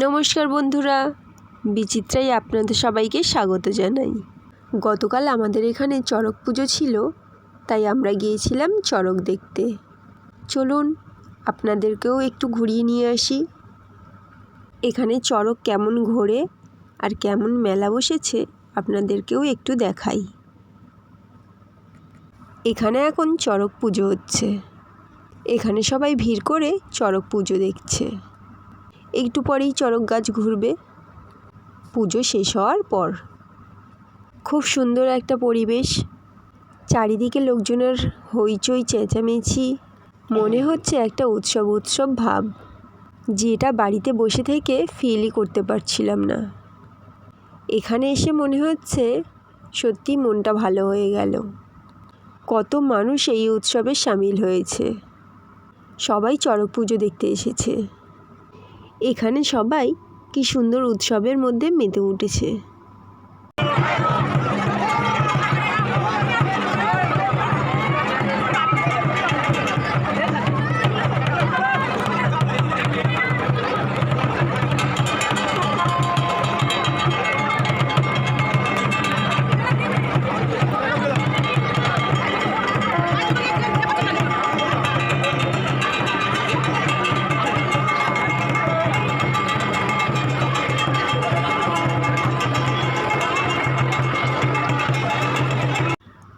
নমস্কার বন্ধুরা। বিচিত্রাই আপনাদের সবাইকে স্বাগত জানাই। গতকাল আমাদের এখানে চড়ক পুজো ছিল, তাই আমরা গিয়েছিলাম চড়ক দেখতে। চলুন, আপনাদেরকেও একটু ঘুরিয়ে নিয়ে আসি। এখানে চড়ক কেমন ঘোরে আর কেমন মেলা বসেছে, আপনাদেরকেও একটু দেখাই। এখানে এখন চড়ক পুজো হচ্ছে। এখানে সবাই ভিড় করে চড়ক পুজো দেখছে। একটু পরেই চড়ক গাছ ঘুরবে। পুজো শেষ হওয়ার পর। খুব সুন্দর একটা পরিবেশ। চারিদিকে লোকজনের হইচই, চেঁচামেচি। মনে হচ্ছে একটা উৎসব উৎসব ভাব, যেটা বাড়িতে বসে থেকে ফিলই করতে পারছিলাম না। এখানে এসে মনে হচ্ছে সত্যি মনটা ভালো হয়ে গেল। কত মানুষ এই উৎসবে সামিল হয়েছে। সবাই চড়ক পুজো দেখতে এসেছে। এখানে সবাই কি সুন্দর উৎসবের মধ্যে মেতে উঠেছে।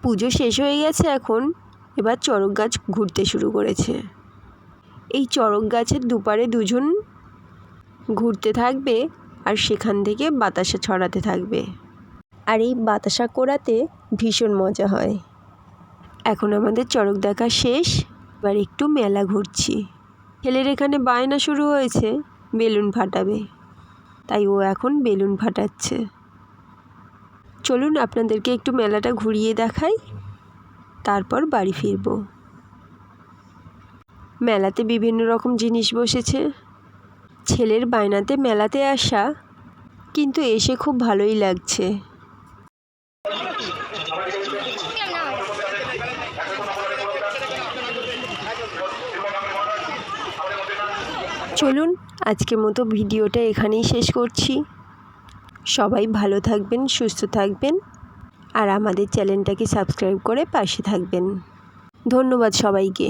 পুজো শেষ হয়ে গেছে এখন। এবার চড়ক গাছ ঘুরতে শুরু করেছে। এই চড়ক গাছের দুপারে দুজন ঘুরতে থাকবে আর সেখান থেকে বাতাসা ছড়াতে থাকবে। আর এই বাতাসা কোড়াতে ভীষণ মজা হয়। এখন আমাদের চড়ক দেখা শেষ। এবার একটু মেলা ঘুরছি। ছেলের এখানে বায়না শুরু হয়েছে, বেলুন ফাটাবে। তাই ও এখন বেলুন ফাটাচ্ছে। চলুন আপনাদেরকে একটু মেলাটা ঘুরিয়ে দেখাই। তারপর বাড়ি ফিরব। মেলাতে বিভিন্ন রকম জিনিস বসেছে। ছেলের বায়নাতে মেলাতে আসা, কিন্তু এসে খুব ভালোই লাগছে। চলুন, আজকের মতো ভিডিওটা এখানেই শেষ করছি। সবাই ভালো থাকবেন সুস্থ থাকবেন আর আমাদের চ্যানেলটাকে সাবস্ক্রাইব করে পাশে থাকবেন। ধন্যবাদ সবাইকে।